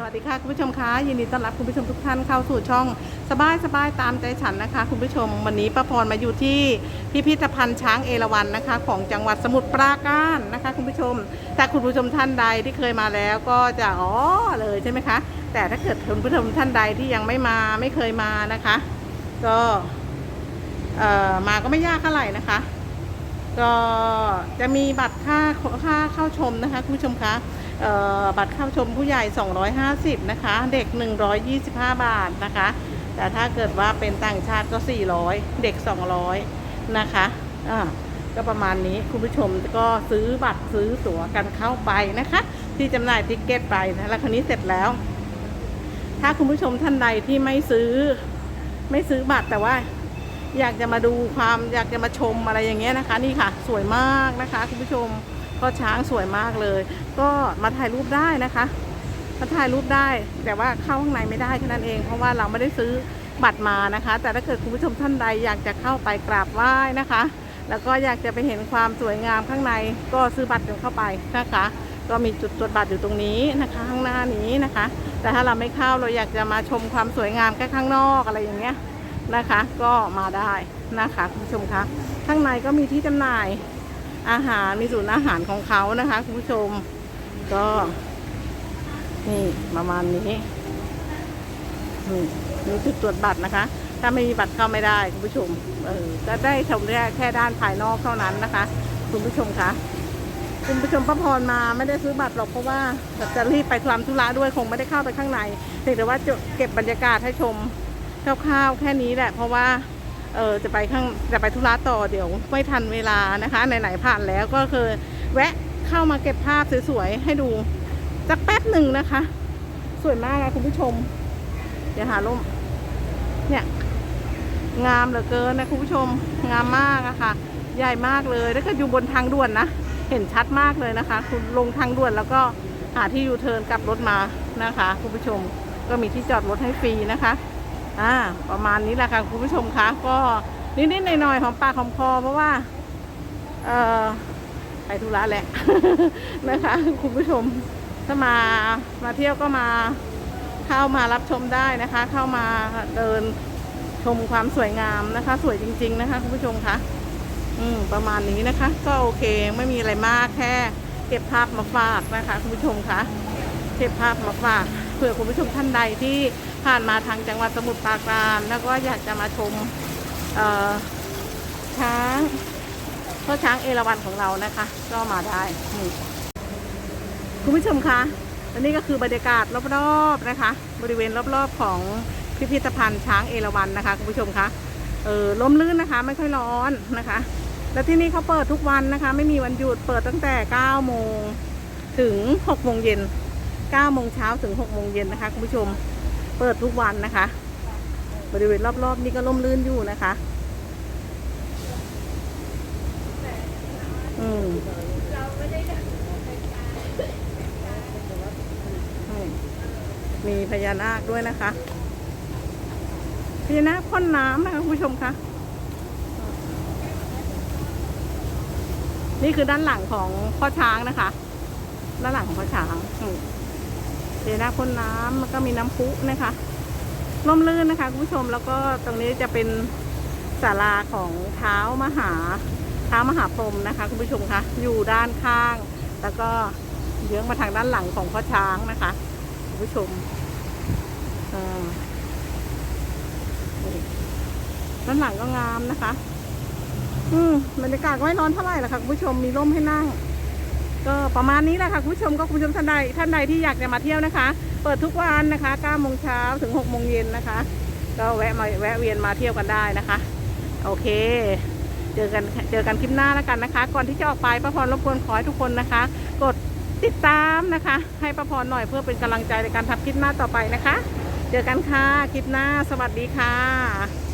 สวัสดีค่ะคุณผู้ชมคะยินดีต้อนรับคุณผู้ชมทุกท่านเข้าสู่ช่องสบายสบายตามใจฉันนะคะ คุณผู้ชมวันนี้ป้าพรมาอยู่ที่พิพิธภัณฑ์ช้างเอราวัณนะคะ ของจังหวัดสมุทรปราการนะคะ คุณผู้ชมแต่คุณผู้ชมท่านใดที่เคยมาแล้วก็จะอ๋อเลยใช่ไหมคะ แต่ถ้าเกิดคุณผู้ชมท่านใดที่ยังไม่มาไม่เคยมานะคะ ก็เอ่อมาก็ไม่ยากเท่าไหร่นะคะ ก็จะมีบัตรค่าค่าเข้าชมนะคะ คุณผู้ชมคะ บัตรเข้าชมผู้ใหญ่ 250 นะคะ เด็ก 125 บาทนะคะ แต่ถ้าเกิดว่าเป็นต่างชาติก็ 400 เด็ก 200 นะคะอ่าก็ประมาณนี้คุณผู้ชมก็ซื้อบัตรซื้อตั๋วกันเข้าไปนะคะ ที่จำหน่ายทิกเก็ตไปนะแล้วคราวนี้เสร็จแล้ว ถ้าคุณผู้ชมท่านใดที่ไม่ซื้อไม่ซื้อบัตรแต่ว่าอยากจะมาดูความอยากจะมาชมอะไรอย่างเงี้ยนะคะ นี่ค่ะ สวยมากนะคะ คุณผู้ชม ก็ช้างสวยมากเลย ก็มาถ่ายรูปได้นะคะมาถ่ายรูปได้ แต่ว่าเข้าข้างในไม่ได้แค่นั้นเอง เพราะว่าเราไม่ได้ซื้อบัตรมานะคะ แต่ถ้าเกิดคุณผู้ชมท่านใดอยากจะเข้าไปกราบไหว้นะคะ แล้วก็อยากจะไปเห็นความสวยงามข้างในก็ซื้อบัตรกันเข้าไปนะคะ ก็มีจุดตรวจบัตรอยู่ตรงนี้นะคะ ข้างหน้านี้นะคะ แต่ถ้าเราไม่เข้าเราอยากจะมาชมความสวยงามแค่ข้างนอกอะไรอย่างเงี้ยนะคะ ก็มาได้นะคะคุณผู้ชมคะข้างในก็มีที่จำหน่าย อาหารมีศูนย์อาหารของเขานะคะคุณผู้ชม ก็นี่ประมาณนี้นี่มีจุดตรวจบัตรนะคะ ถ้าไม่มีบัตรเข้าไม่ได้คุณผู้ชม เออก็ได้ชมได้แค่ด้านภายนอกเท่านั้นนะคะ คุณผู้ชมคะคุณผู้ชมป้าพรมาไม่ได้ซื้อบัตรหรอกเพราะว่าจะรีบไปทำธุระด้วยคงไม่ได้เข้าไปข้างในเพียงแต่ว่าจะเก็บบรรยากาศให้ชมคร่าวๆแค่นี้แหละเพราะว่า เออจะไปข้างจะไปธุระต่อเดี๋ยวไม่ทันเวลานะคะไหนๆผ่านแล้วก็คือแวะเข้ามาเก็บภาพสวยๆให้ดูสักแป๊บหนึ่งนะคะ สวยมากนะคุณผู้ชม เดี๋ยวหาร่มเนี่ยงามเหลือเกินนะคุณผู้ชมงามมากอะค่ะ ใหญ่มากเลยแล้วก็อยู่บนทางด่วนนะเห็นชัดมากเลยนะคะ คุณลงทางด่วนแล้วก็หาที่ยูเทิร์นกลับรถมานะคะ คุณผู้ชมก็มีที่จอดรถให้ฟรีนะคะ อ่าประมาณนี้แหละค่ะคุณผู้ชมคะก็นิดๆหน่อยๆของปากของคอเพราะว่าเอ่อไปธุระแหละนะคะคุณผู้ชมถ้ามามาเที่ยวก็มาเข้ามารับชมได้นะคะ เข้ามาเดินชมความสวยงามนะคะ สวยจริง ๆ นะคะคุณผู้ชมคะอืมประมาณนี้นะคะ ก็โอเคไม่มีอะไรมากแค่ เก็บภาพมาฝากนะคะ คุณผู้ชมคะเก็บภาพมาฝากเผื่อคุณผู้ชมท่านใดที่ ผ่านมาทางจังหวัดสมุทรปราการ แล้วก็อยากจะมาชมช้างพ่อช้างเอราวัณของเรานะคะ ก็มาได้นี่คุณผู้ชมคะอันนี้ก็คือบรรยากาศรอบๆนะคะ บริเวณรอบๆของพิพิธภัณฑ์ช้างเอราวัณนะคะคุณผู้ชมคะเออลมลื่นนะคะ ไม่ค่อยร้อนนะคะ แล้วที่นี่เขาเปิดทุกวันนะคะ ไม่มีวันหยุดเปิดตั้งแต่ 9 โมงถึง 6 โมงเย็น 9 โมงเช้าถึง 6 โมงเย็นนะคะคุณผู้ชม เปิดทุกวันนะคะ บริเวณรอบๆ นี้ก็ร่มรื่นอยู่นะคะ อืมมีพญานาคด้วยนะคะพญานาคพ่นน้ำนะคะคุณผู้ชมคะนี่คือด้านหลังของพ่อช้างนะคะ ด้านหลังของพ่อช้างอื มพญานาคพ่นน้ำแล้วก็มีน้ำพุนะคะร่มรื่นนะคะคุณผู้ชมแล้วก็ตรงนี้จะเป็นศาลาของเท้ามหาเท้ามหาพรหมนะคะคุณผู้ชมคะอยู่ด้านข้าง แล้วก็เยื้องมาทางด้านหลังของพ่อช้างนะคะคุณผู้ชมด้านหลังก็งามนะคะ อืมบรรยากาศก็ไม่ร้อนเท่าไหร่หรอกค่ะคุณผู้ชมมีร่มให้นั่ง ก็ประมาณนี้แหละค่ะคุณผู้ชมก็คุณผู้ชมท่านใดท่านใดที่อยากจะมาเที่ยวนะคะ เปิดทุกวันนะคะ9โมงเช้าถึง6โมงเย็นนะคะ ก็แวะมาแวะเวียนมาเที่ยวกันได้นะคะ โอเค เจอกันเจอกันคลิปหน้าแล้วกันนะคะ ก่อนที่จะออกไปป้าพรรบกวนขอให้ทุกคนนะคะ กดติดตามนะคะ ให้ป้าพรหน่อยเพื่อเป็นกำลังใจในการทำคลิปหน้าต่อไปนะคะ เจอกันค่ะคลิปหน้าสวัสดีค่ะ